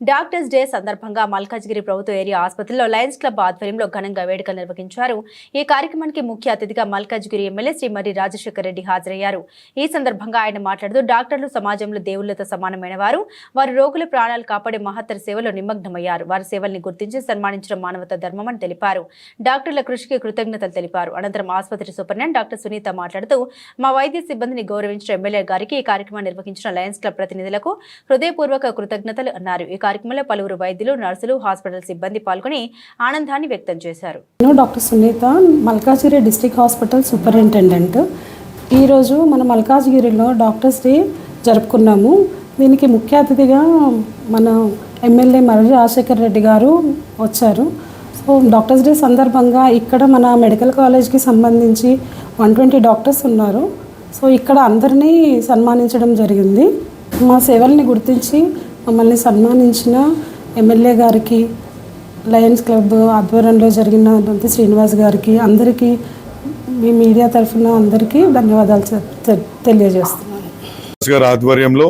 Doctors day సందర్భంగా మల్కాజ్గిరి ప్రభుత్వ area ఆసుపత్రిలో లయన్స్ క్లబ్ ఆధ్వర్యంలో ఘనంగా వేడుకలు నిర్వహించారు. ఈ కార్యక్రమానికి ముఖ్య అతిథిగా మల్కాజ్గిరి ఎమ్మెల్యే శ్రీ మర్రి రాజశేఖర రెడ్డి హాజరయ్యారు. ఈ సందర్భంగా ఆయన మాట్లాడుతూ డాక్టర్లు సమాజంలో దేవుళ్ళతో సమానమైన వారు వారు రోగుల ప్రాణాలు కాపాడే మహత్తర సేవలో నిమగ్నమయ్యారు. వారి సేవల్ని గుర్తించి సన్మానించడం మానవత ధర్మమని తెలిపారు. డాక్టర్ల కృషికి కృతజ్ఞతలు తెలిపారు. అనంతరం ఆసుపత్రి సూపరింటెండెంట్ డాక్టర్ సునీత మాట్లాడుతూ మా వైద్య సిబ్బందిని గౌరవించిన ఎమ్మెల్యే గారికి ఈ కార్యక్రమాన్ని నిర్వహించిన లయన్స్ క్లబ్ ప్రతినిధులకు హృదయపూర్వక కృతజ్ఞతలు అన్నారు. ఈ కార్యక్రమంలో పలువురు వైద్యులు నర్సులు హాస్పిటల్ సిబ్బంది పాల్గొని ఆనందాన్ని వ్యక్తం చేశారు. నేను doctor Sunitha Malkajgiri district hospital superintendent. ఈరోజు మన మల్కాజిగిరిలో డాక్టర్స్ డే జరుపుకున్నాము. దీనికి ముఖ్య అతిథిగా మన ఎమ్మెల్యే మర్రి రాజశేఖర్ రెడ్డి గారు వచ్చారు. సో డాక్టర్స్ డే సందర్భంగా ఇక్కడ మన మెడికల్ కాలేజ్కి సంబంధించి వన్ ట్వంటీ డాక్టర్స్ ఉన్నారు. సో ఇక్కడ అందరినీ సన్మానించడం జరిగింది. మా సేవల్ని గుర్తించి మమ్మల్ని సన్మానించిన ఎమ్మెల్యే గారికి లయన్స్ క్లబ్ ఆధ్వర్యంలో జరిగిన శ్రీనివాస్ గారికి అందరికీ మీ మీడియా తరఫున అందరికీ ధన్యవాదాలు తెలియజేస్తున్నాను. గారి ఆధ్వర్యంలో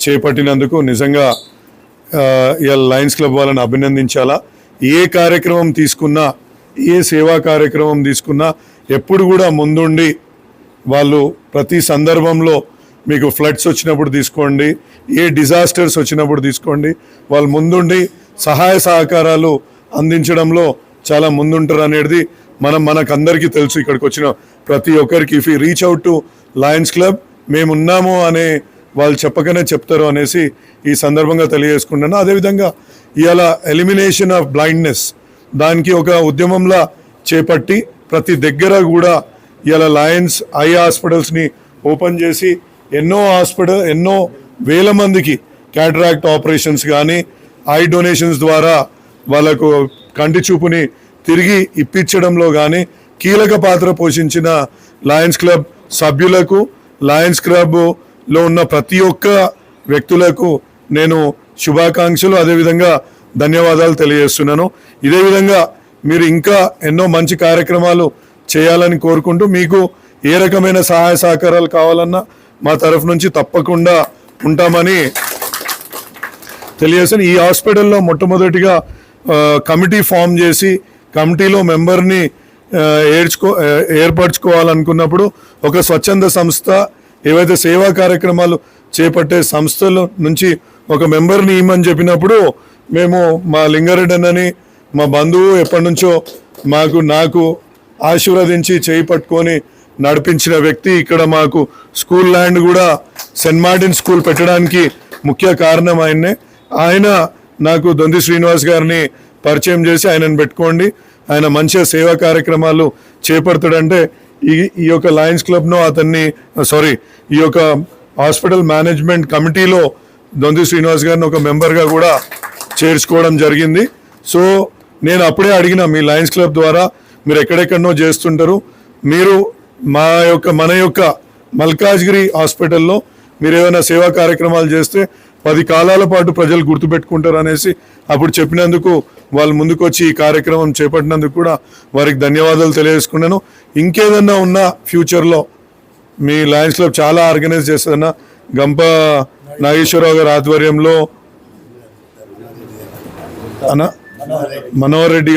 చేపట్టినందుకు నిజంగా ఇవాళ లయన్స్ క్లబ్ వాళ్ళని అభినందించాలా? ఏ కార్యక్రమం తీసుకున్నా ఏ సేవా కార్యక్రమం తీసుకున్నా ఎప్పుడు కూడా ముందుండి వాళ్ళు ప్రతి సందర్భంలో మీకు ఫ్లడ్స్ వచ్చినప్పుడు తీసుకోండి. ఏ డిజాస్టర్స్ వచ్చినప్పుడు తీసుకోండి. వాళ్ళు ముందుండి సహాయ సహకారాలు అందించడంలో చాలా ముందుంటారు అనేది మనం మనకందరికీ తెలుసు. ఇక్కడికి వచ్చిన ప్రతి ఒక్కరికి. If you reach out to Lions Club మేమున్నాము అనే వాళ్ళు చెప్పకనే చెప్తారు అనేసి ఈ సందర్భంగా తెలియజేసుకున్నాను అదేవిధంగా ఇవాళ ఎలిమినేషన్ ఆఫ్ బ్లైండ్నెస్ దానికి ఒక ఉద్యమంలా చేపట్టి ప్రతి దగ్గర కూడా ఇవాళ లయన్స్ ఐ హాస్పిటల్స్ని ఓపెన్ చేసి ఎన్నో హాస్పిటల్ ఎన్నో వేల మందికి క్యాటరాక్ట్ ఆపరేషన్స్ కానీ ఐ డొనేషన్స్ ద్వారా వాళ్ళకు కంటి చూపుని తిరిగి ఇప్పించడంలో కానీ కీలక పాత్ర పోషించిన లయన్స్ క్లబ్ సభ్యులకు లయన్స్ క్లబ్లో ఉన్న ప్రతి ఒక్క వ్యక్తులకు నేను శుభాకాంక్షలు. అదేవిధంగా ధన్యవాదాలు తెలియజేస్తున్నాను. ఇదే విధంగా మీరు ఇంకా ఎన్నో మంచి కార్యక్రమాలు చేయాలని కోరుకుంటూ మీకు ఏ రకమైన సహాయ సహకారాలు కావాలన్నా మా తరఫు నుంచి తప్పకుండా ఉంటామని తెలియజేస్తాను ఈ హాస్పిటల్లో మొట్టమొదటిగా కమిటీ ఫామ్ చేసి కమిటీలో మెంబర్ని ఏర్చుకో ఏర్పరచుకోవాలనుకున్నప్పుడు ఒక స్వచ్ఛంద సంస్థ ఏవైతే సేవా కార్యక్రమాలు చేపట్టే సంస్థల నుంచి ఒక మెంబర్ని ఇమ్మని చెప్పినప్పుడు మేము మా లింగారెడ్డి అన్నని మా బంధువు ఎప్పటి నుంచో మాకు నాకు ఆశీర్వదించి చేయి పట్టుకొని నడిపించిన వ్యక్తి. ఇక్కడ మాకు స్కూల్ ల్యాండ్ కూడా సెయింట్ మార్టిన్ స్కూల్ పెట్టడానికి ముఖ్య కారణం ఆయన్నే. ఆయన నాకు దొంది శ్రీనివాస్ గారిని పరిచయం చేసి ఆయనను పెట్టుకోండి. ఆయన మంచిగా సేవా కార్యక్రమాలు చేపడతాడంటే ఈ ఈ యొక్క లయన్స్ క్లబ్ను అతన్ని సారీ ఈ యొక్క హాస్పిటల్ మేనేజ్మెంట్ కమిటీలో దొంది శ్రీనివాస్ గారిని ఒక మెంబర్గా కూడా చేర్చుకోవడం జరిగింది. సో నేను అప్పుడే అడిగిన మీ లయన్స్ క్లబ్ ద్వారా మీరు ఎక్కడెక్కడనో చేస్తుంటారు. మీరు మా యొక్క మన యొక్క మల్కాజ్గిరి హాస్పిటల్లో మీరు ఏమైనా సేవా కార్యక్రమాలు చేస్తే పది కాలాల పాటు ప్రజలు గుర్తుపెట్టుకుంటారు అనేసి అప్పుడు చెప్పినందుకు వాళ్ళు ముందుకు వచ్చి ఈ కార్యక్రమం చేపట్టినందుకు కూడా వారికి ధన్యవాదాలు తెలియజేసుకున్నాను. ఇంకేదన్నా ఉన్నా ఫ్యూచర్లో మీ లయన్స్ క్లబ్ చాలా ఆర్గనైజ్ చేస్తుందన్న గంప నాగేశ్వరరావు గారి ఆధ్వర్యంలో అన్న మనోహర్ రెడ్డి